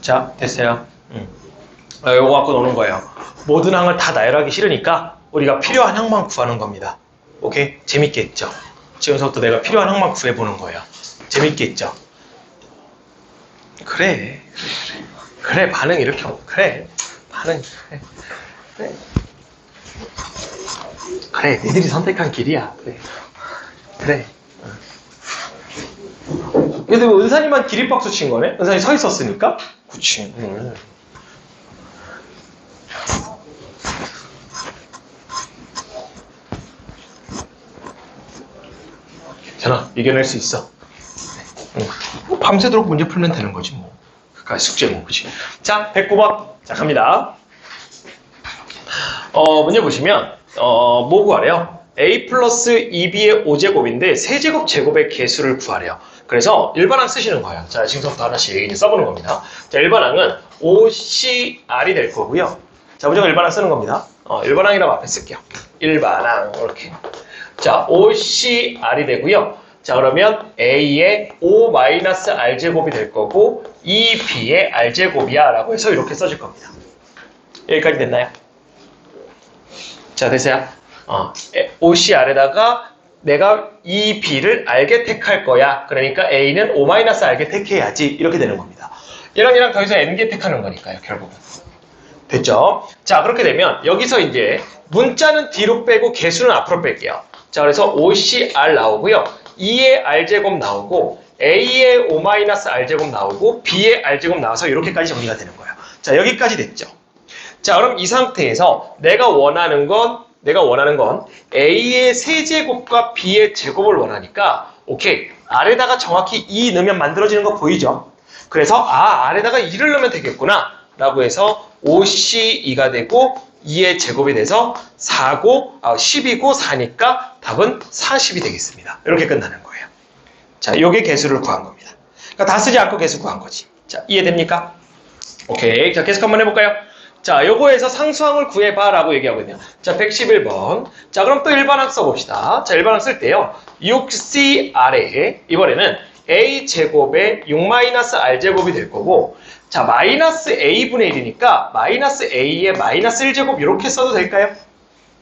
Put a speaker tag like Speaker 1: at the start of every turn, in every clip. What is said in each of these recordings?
Speaker 1: 자, 됐어요. 음. 아, 이거 갖고 노는 거예요. 모든 항을 다 나열하기 싫으니까 우리가 필요한 항만 구하는 겁니다. 오케이? 재밌겠죠? 지금부터 내가 필요한 항만 구해보는 거예요. 재밌겠죠? 그래, 그래, 그래. 반응 이렇게, 오- 그래. 반응, 그래. 그래. 그래, 니들이 선택한 길이야. 그래. 그래. 근데 뭐 은산이만 기립박수 친 거네? 은산이 서 있었으니까? 그치. 응. 괜찮아. 이겨낼 수 있어. 응. 뭐 밤새도록 문제 풀면 되는 거지 뭐. 그까지 숙제 뭐 그치. 자, 109번. 자, 갑니다. 어, 문제 보시면 어, 뭐 구하래요? a 플러스 2b의 5제곱인데 세제곱 제곱의 개수를 구하래요. 그래서 일반항 쓰시는 거예요. 자, 지금부터 하나씩 써보는 겁니다. 자, 일반항은 5cr이 될 거고요. 자, 무조건 일반항 쓰는 겁니다. 어, 일반항이라고 앞에 쓸게요. 일반항 이렇게. 자, 5cr이 되고요. 자, 그러면 a의 5-r제곱이 될 거고 2b의 r제곱이야 라고 해서 이렇게 써줄 겁니다. 여기까지 됐나요? 자, 됐어요? 어, OC 아래다가 내가 이 B를 알게 택할 거야. 그러니까 A는 O 알게 택해야지. 이렇게 되는 겁니다. 얘랑 얘랑 더해서 N개 택하는 거니까요, 결국은. 됐죠? 자, 그렇게 되면 여기서 이제 문자는 뒤로 빼고 개수는 앞으로 뺄게요. 자, 그래서 OCR 나오고요. 2의 R제곱 나오고 A의 O R제곱 나오고 B의 R제곱 나와서 이렇게까지 정리가 되는 거예요. 자, 여기까지 됐죠? 자, 그럼 이 상태에서 내가 원하는 건 내가 원하는 건 A의 세제곱과 B의 제곱을 원하니까 오케이 아래다가 정확히 2 넣으면 만들어지는 거 보이죠? 그래서 아 아래다가 2를 넣으면 되겠구나 라고 해서 5C2가 되고 2의 제곱이 돼서 4고 아, 10이고 4니까 답은 40이 되겠습니다. 이렇게 끝나는 거예요. 자, 요게 개수를 구한 겁니다. 그러니까 다 쓰지 않고 개수 구한 거지. 자, 이해됩니까? 오케이. 자, 계속 한번 해볼까요? 자, 요거에서 상수항을 구해봐 라고 얘기하거든요. 자, 111번. 자, 그럼 또 일반항 써봅시다. 자, 일반항 쓸 때요. 6C 아래에 이번에는 A제곱에 6-R제곱이 될 거고 자, 마이너스 A분의 1이니까 마이너스 A의 마이너스 1제곱 이렇게 써도 될까요?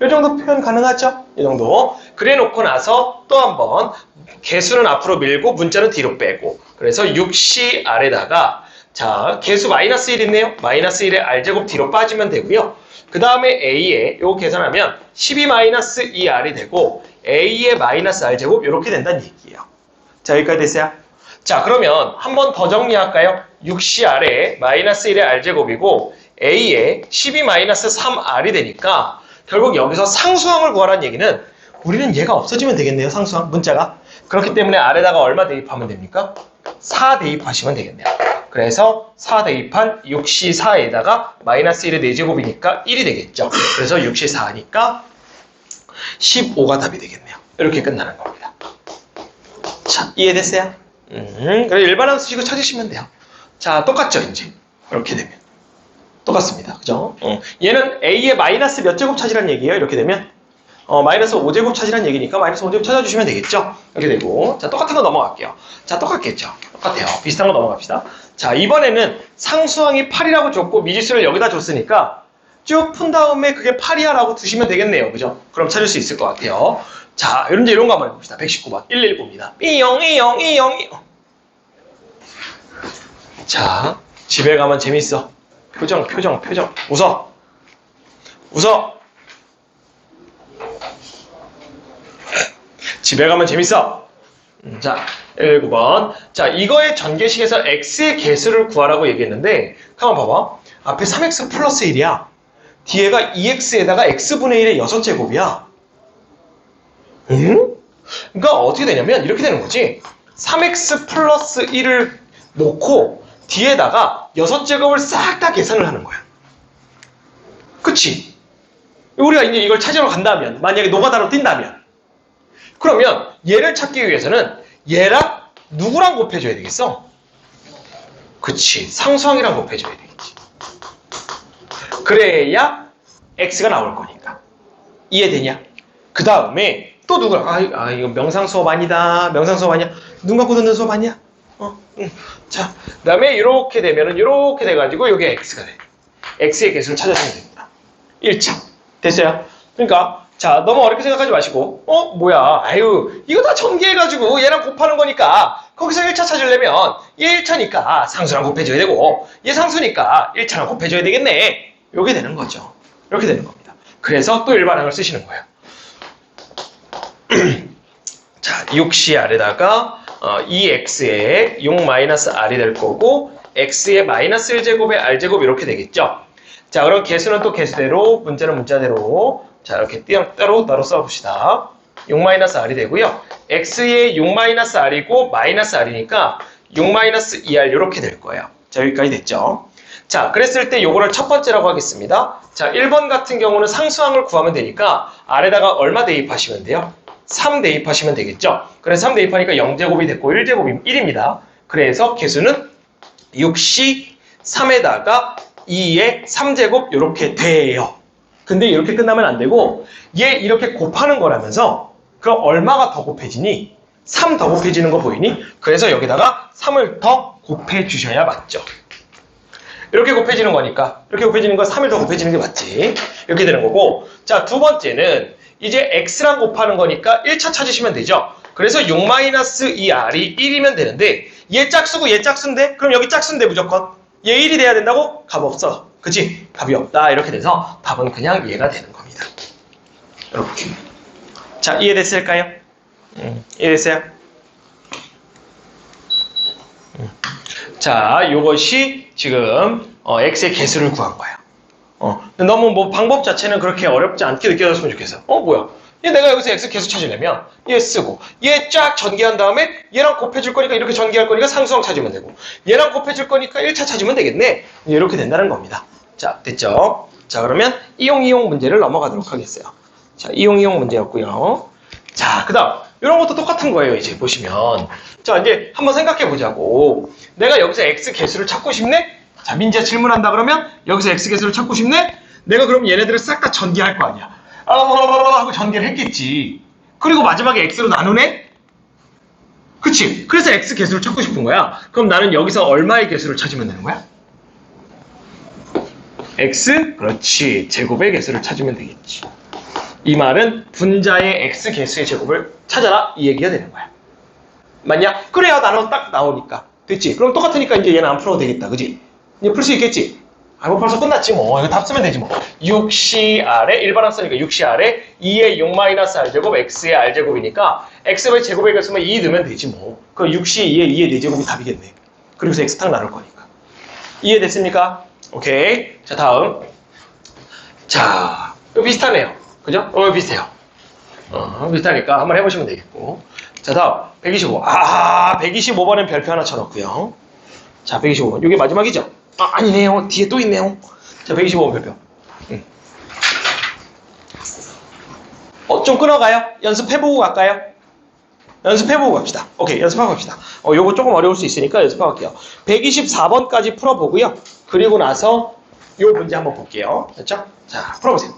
Speaker 1: 이 정도 표현 가능하죠? 이 정도. 그래 놓고 나서 또 한번 개수는 앞으로 밀고 문자는 뒤로 빼고 그래서 6C 아래다가 자, 개수 마이너스 1 있네요. 마이너스 1의 r제곱 뒤로 빠지면 되고요. 그 다음에 a에 요거 계산하면 12 마이너스 2r이 되고 a의 마이너스 r제곱 이렇게 된다는 얘기예요. 자, 여기까지 됐어요? 자, 그러면 한 번 더 정리할까요? 6cr에 마이너스 1의 r제곱이고 a에 12 마이너스 3r이 되니까 결국 여기서 상수항을 구하라는 얘기는 우리는 얘가 없어지면 되겠네요. 상수항, 문자가. 그렇기 때문에 아래다가 얼마 대입하면 됩니까? 4 대입하시면 되겠네요. 그래서 4 대입한 6C4에다가 마이너스 1의 4제곱이니까 1이 되겠죠. 그래서 6C4니까 15가 답이 되겠네요. 이렇게 끝나는 겁니다. 자, 이해됐어요? 음, 그래 일반항 쓰시고 찾으시면 돼요. 자, 똑같죠, 이제. 이렇게 되면. 똑같습니다. 그죠? 어, 얘는 A의 마이너스 몇 제곱 찾으란 얘기예요. 이렇게 되면. 어, 마이너스 5제곱 찾으란 얘기니까 마이너스 5제곱 찾아주시면 되겠죠? 이렇게 되고. 자, 똑같은 거 넘어갈게요. 자, 똑같겠죠? 똑같아요. 비슷한 거 넘어갑시다. 자, 이번에는 상수항이 8이라고 줬고 미지수를 여기다 줬으니까 쭉 푼 다음에 그게 8이야 라고 두시면 되겠네요. 그죠? 그럼 찾을 수 있을 것 같아요. 자, 이런, 이런 거 한번 해봅시다. 119번. 119입니다. 삐용, 삐용, 삐용, 삐용. 자, 집에 가면 재밌어. 표정, 표정, 표정. 웃어. 웃어. 집에 가면 재밌어. 음, 자, 19번. 자, 이거의 전개식에서 x의 개수를 구하라고 얘기했는데, 한번 봐봐. 앞에 3x 플러스 1이야. 뒤에가 2x에다가 x분의 1의 6제곱이야. 응? 그러니까 어떻게 되냐면, 이렇게 되는 거지. 3x 플러스 1을 놓고, 뒤에다가 6제곱을 싹 다 계산을 하는 거야. 그치? 우리가 이제 이걸 찾으러 간다면, 만약에 노가다로 뛴다면, 그러면 얘를 찾기 위해서는 얘랑 누구랑 곱해줘야 되겠어? 그치 상수항이랑 곱해줘야 되겠지 그래야 x가 나올 거니까 이해되냐? 그 다음에 또 누구랑 아, 아 이거 명상 수업 아니다 명상 수업 아니야 눈 감고 듣는 수업 아니야? 어? 음, 자, 그 다음에 이렇게 되면은 이렇게 돼가지고 여기 x가 돼. x의 개수를 찾아주면 됩니다. 1차. 됐어요? 그러니까 자 너무 어렵게 생각하지 마시고. 어? 뭐야? 아유 이거 다 전개해가지고 얘랑 곱하는 거니까 거기서 1차 찾으려면 얘 1차니까 상수랑 곱해줘야 되고 얘 상수니까 1차랑 곱해줘야 되겠네. 이렇게 되는 거죠. 이렇게 되는 겁니다. 그래서 또 일반항을 쓰시는 거예요. 자 6시 아래다가 어, 2x에 6-r이 될 거고 x의 마이너스 1제곱에 r제곱 이렇게 되겠죠? 자 그럼 개수는 또 개수대로 문자는 문자대로 자 이렇게 띄어 따로 따로 써봅시다. 6-r이 되고요. X의 6-r이고 마이너스 r이니까 6-2r 이렇게 될 거예요. 자 여기까지 됐죠? 자 그랬을 때 요거를 첫 번째라고 하겠습니다. 자 1번 같은 경우는 상수항을 구하면 되니까 아래다가 얼마 대입하시면 돼요? 3 대입하시면 되겠죠? 그래서 3 대입하니까 0제곱이 됐고 1제곱이 1입니다. 그래서 개수는 6시 3에다가 2의 3제곱 이렇게 돼요. 근데 이렇게 끝나면 안 되고 얘 이렇게 곱하는 거라면서 그럼 얼마가 더 곱해지니? 3 더 곱해지는 거 보이니? 그래서 여기다가 3을 더 곱해 주셔야 맞죠. 이렇게 곱해지는 거니까 이렇게 곱해지는 거 3을 더 곱해지는 게 맞지. 이렇게 되는 거고 자 두 번째는 이제 x랑 곱하는 거니까 1차 찾으시면 되죠. 그래서 6-2r이 1이면 되는데 얘 짝수고 얘 짝수인데 그럼 여기 짝수인데 무조건 얘 1이 돼야 된다고? 값 없어. 그치? 답이 없다. 이렇게 돼서 답은 그냥 얘가 되는 겁니다. 이렇게. 자, 이해됐을까요? 음, 이해됐어요? 음. 자, 요것이 지금 어, x의 개수를 구한 거야. 어, 너무 뭐 방법 자체는 그렇게 어렵지 않게 느껴졌으면 좋겠어. 어, 뭐야? 얘 내가 여기서 x 개수 찾으려면 얘 쓰고 얘 쫙 전개한 다음에 얘랑 곱해줄 거니까 이렇게 전개할 거니까 상수항 찾으면 되고 얘랑 곱해줄 거니까 1차 찾으면 되겠네. 이렇게 된다는 겁니다. 자 됐죠? 자 그러면 이용 이용 문제를 넘어가도록 하겠어요. 자 이용 이용 문제였고요. 자그 다음 이런 것도 똑같은 거예요 이제 보시면. 자 이제 한번 생각해 보자고. 내가 여기서 x 개수를 찾고 싶네? 자 민지야 질문한다 그러면 여기서 x 개수를 찾고 싶네? 내가 그럼 얘네들을 싹 다 전개할 거 아니야 아, 하고 전개를 했겠지. 그리고 마지막에 x로 나누네? 그치? 그래서 x 개수를 찾고 싶은 거야. 그럼 나는 여기서 얼마의 개수를 찾으면 되는 거야? x? 그렇지. 제곱의 개수를 찾으면 되겠지. 이 말은 분자의 x 개수의 제곱을 찾아라. 이 얘기가 되는 거야. 맞냐? 그래야 나눠 딱 나오니까. 됐지? 그럼 똑같으니까 이제 얘는 안 풀어도 되겠다. 그지? 이제 풀 수 있겠지? 아이고 벌써 끝났지 뭐. 이거 답 쓰면 되지 뭐. 6C 아래 일반항 쓰니까 6C 아래 2의 6-r제곱 x의 r제곱이니까 x의 제곱의 개수면 2 넣으면 되지 뭐. 그럼 6C 2의 2의 4제곱이 답이겠네. 그리고서 x탁 나눌 거니까. 이해됐습니까? 오케이. 자 다음. 자 이거 비슷하네요. 그죠? 어 비슷해요. 어 비슷하니까 한번 해보시면 되겠고. 자 다음. 125 아 125번엔 별표 하나 쳐놓고요. 자 125번. 이게 마지막이죠? 아, 아니네요. 뒤에 또 있네요. 자, 125번 별표. 응. 어, 좀 끊어가요? 연습해보고 갈까요? 연습해보고 갑시다. 오케이, 연습하고 갑시다. 어, 요거 조금 어려울 수 있으니까 연습하고 갈게요. 124번까지 풀어보고요. 그리고 나서 요 문제 한번 볼게요. 됐죠? 자, 풀어보세요.